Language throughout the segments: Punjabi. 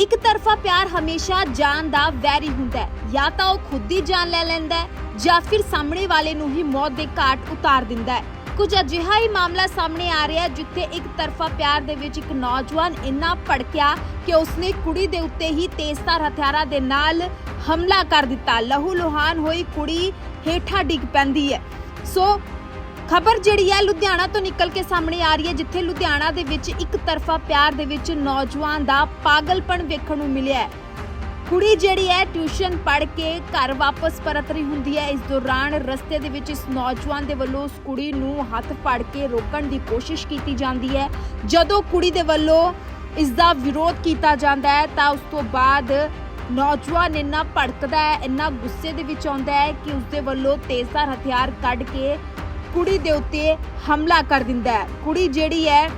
ਇੱਕ ਤਰਫਾ ਪਿਆਰ ਹਮੇਸ਼ਾ ਜਾਨ ਦਾ ਵੈਰੀ ਹੁੰਦਾ ਹੈ, ਜਾਂ ਤਾਂ ਉਹ ਖੁਦ ਹੀ ਜਾਨ ਲੈ ਲੈਂਦਾ ਹੈ, ਜਾਂ ਫਿਰ ਸਾਹਮਣੇ ਵਾਲੇ ਨੂੰ ਹੀ ਮੌਤ ਦੇ ਘਾਟ ਉਤਾਰ ਦਿੰਦਾ ਹੈ। ਕੁਝ ਅਜਿਹਾ ਹੀ ਮਾਮਲਾ ਸਾਹਮਣੇ ਆ ਰਿਹਾ ਹੈ, ਜਿੱਥੇ ਇੱਕ ਤਰਫਾ ਪਿਆਰ ਦੇ ਵਿੱਚ ਇੱਕ ਨੌਜਵਾਨ ਇੰਨਾ ਭੜਕਿਆ ਕਿ ਉਸਨੇ ਕੁੜੀ ਦੇ ਉੱਤੇ ਹੀ ਤੇਜ਼ਧਾਰ ਹਥਿਆਰਾਂ ਦੇ ਨਾਲ ਹਮਲਾ ਕਰ ਦਿੱਤਾ। ਲਹੂ ਲੁਹਾਨ ਹੋਈ ਕੁੜੀ ਹੇਠਾਂ ਡਿੱਗ ਪੈਂਦੀ ਹੈ। ਸੋ ਖਬਰ ਜਿਹੜੀ ਹੈ ਲੁਧਿਆਣਾ ਤੋਂ ਨਿਕਲ ਕੇ ਸਾਹਮਣੇ ਆ ਰਹੀ ਹੈ, ਜਿੱਥੇ ਲੁਧਿਆਣਾ ਦੇ ਵਿੱਚ ਇੱਕ ਤਰਫਾ ਪਿਆਰ ਦੇ ਵਿੱਚ ਨੌਜਵਾਨ ਦਾ ਪਾਗਲਪਣ ਵੇਖਣ ਨੂੰ ਮਿਲਿਆ ਹੈ। ਕੁੜੀ ਜਿਹੜੀ ਹੈ, ਟਿਊਸ਼ਨ ਪੜ੍ਹ ਕੇ ਘਰ ਵਾਪਸ ਪਰਤ ਰਹੀ ਹੁੰਦੀ ਹੈ। ਇਸ ਦੌਰਾਨ ਰਸਤੇ ਦੇ ਵਿੱਚ ਇਸ ਨੌਜਵਾਨ ਦੇ ਵੱਲੋਂ ਉਸ ਕੁੜੀ ਨੂੰ ਹੱਥ ਫੜ ਕੇ ਰੋਕਣ ਦੀ ਕੋਸ਼ਿਸ਼ ਕੀਤੀ ਜਾਂਦੀ ਹੈ। ਜਦੋਂ ਕੁੜੀ ਦੇ ਵੱਲੋਂ ਇਸ ਦਾ ਵਿਰੋਧ ਕੀਤਾ ਜਾਂਦਾ ਹੈ, ਤਾਂ ਉਸ ਤੋਂ ਬਾਅਦ ਨੌਜਵਾਨ ਇੰਨਾ ਭੜਕਦਾ ਹੈ, ਇੰਨਾ ਗੁੱਸੇ ਦੇ ਵਿੱਚ ਆਉਂਦਾ ਹੈ ਕਿ ਉਸ ਦੇ ਵੱਲੋਂ ਤੇਜ਼ਧਾਰ ਹਥਿਆਰ ਕੱਢ ਕੇ ਕੁੜੀ ਦੇ ਉੱਤੇ ਹਮਲਾ ਕਰ ਦਿੰਦਾ ਹੈ। ਕੁੜੀ ਜਿਹੜੀ ਹੈ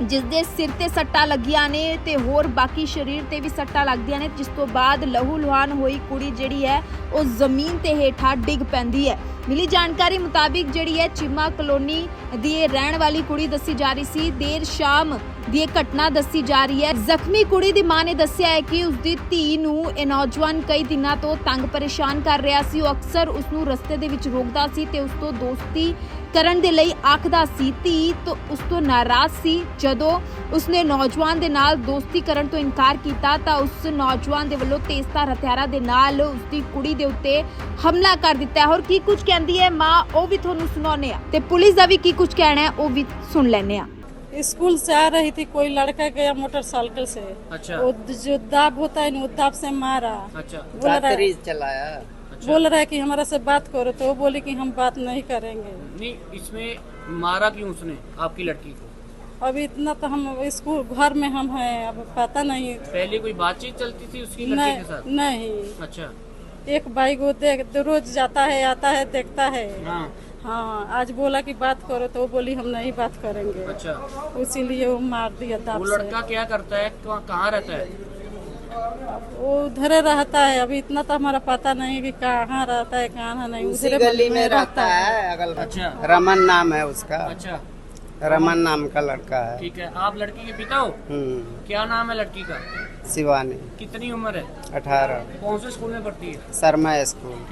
ਜਿਸ ਦੇ ਸਿਰ ਤੇ ਸੱਟਾਂ ਲੱਗੀਆਂ ਨੇ ਤੇ ਹੋਰ ਬਾਕੀ ਸਰੀਰ ਤੇ ਵੀ ਸੱਟਾਂ ਲੱਗਦੀਆਂ ਨੇ, ਜਿਸ ਤੋਂ ਬਾਅਦ ਲਹੂ ਲੁਹਾਨ ਹੋਈ ਕੁੜੀ ਜਿਹੜੀ ਹੈ, ਉਹ ਜ਼ਮੀਨ ਤੇ ਹੇਠਾਂ ਡਿੱਗ ਪੈਂਦੀ ਹੈ। ਮਿਲੀ ਜਾਣਕਾਰੀ ਮੁਤਾਬਿਕ ਜਿਹੜੀ ਹੈ ਚੀਮਾ ਕਲੋਨੀ ਦੀ ਇਹ ਰਹਿਣ ਵਾਲੀ ਕੁੜੀ ਦੱਸੀ ਜਾ ਰਹੀ ਸੀ। ਦੇਰ ਸ਼ਾਮ ਦੀ ਇਹ ਘਟਨਾ ਦੱਸੀ ਜਾ ਰਹੀ ਹੈ। ਜ਼ਖਮੀ ਕੁੜੀ ਦੀ ਮਾਂ ਨੇ ਦੱਸਿਆ ਹੈ ਕਿ ਉਸ ਦੀ ਧੀ ਨੂੰ ਇਹ ਨੌਜਵਾਨ ਕਈ ਦਿਨਾਂ ਤੋਂ ਤੰਗ ਪਰੇਸ਼ਾਨ ਕਰ ਰਿਹਾ ਸੀ। ਉਹ ਅਕਸਰ ਉਸ ਨੂੰ ਰਸਤੇ ਦੇ ਵਿੱਚ ਰੋਕਦਾ ਸੀ ਤੇ ਉਸ ਤੋਂ ਦੋਸਤੀ ਕਰਨ ਦੇ ਲਈ ਆਖਦਾ ਸੀ। ਧੀ ਤੋਂ ਉਸ ਤੋਂ ਨਾਰਾਜ਼ ਸੀ। ਜਦੋਂ ਉਸਨੇ ਨੌਜਵਾਨ ਦੇ ਨਾਲ ਦੋਸਤੀ ਕਰਨ ਤੋਂ ਇਨਕਾਰ ਕੀਤਾ ਤਾਂ ਉਸ ਨੌਜਵਾਨ ਦੇ ਵੱਲੋਂ ਤੇਜ਼ਧਾਰ ਹਥਿਆਰਾਂ ਦੇ ਨਾਲ ਉਸ ਦੀ ਕੁੜੀ ਦੇ ਉੱਤੇ ਹਮਲਾ ਕਰ ਦਿੱਤਾ ਹੈ। ਔਰ ਕੀ ਕੁਝ ਕਹਿੰਦੀ ਹੈ ਮਾਂ ਉਹ ਵੀ ਤੁਹਾਨੂੰ ਸੁਣਾਉਂਦੇ ਆ ਤੇ ਪੁਲਿਸ ਦਾ ਵੀ ਕੀ ਕੁਝ ਕਹਿਣਾ ਹੈ ਉਹ ਵੀ ਸੁਣ ਲੈਂਦੇ ਆ स्कूल से आ रही थी कोई लड़का गया मोटरसाइकिल से अच्छा वो जो दाब होता है ना वो दाब से मारा अच्छा बोल रहा दातरी चलाया बोल रहा है कि हमारा से बात करो तो वो बोली कि हम बात नहीं करेंगे नहीं इसमें मारा क्यों उसने आपकी लड़की को अभी इतना तो हम स्कूल घर में हम हैं अब पता नहीं पहले कोई बातचीत चलती थी उसकी लड़के के साथ नहीं नहीं अच्छा एक बाइक वो देख रोज जाता है आता है देखता है। हाँ। हाँ आज बोला कि बात करो तो वो बोली हम नहीं बात करेंगे। अच्छा। इसीलिए वो मार दिया था वो लड़का क्या करता है? कहाँ कहाँ रहता है? वो उधर रहता है। अभी इतना तो हमारा पता नहीं कि कहाँ रहता है कहाँ नहीं। उसी गली में रहता है अगल अच्छा। रमन नाम है उसका। अच्छा। रमन नाम का लड़का है ठीक है आप लड़की के पिता हो हम्म क्या नाम है लड़की का शिवानी कितनी उम्र है अठारह कौन से स्कूल में पढ़ती है शर्मा स्कूल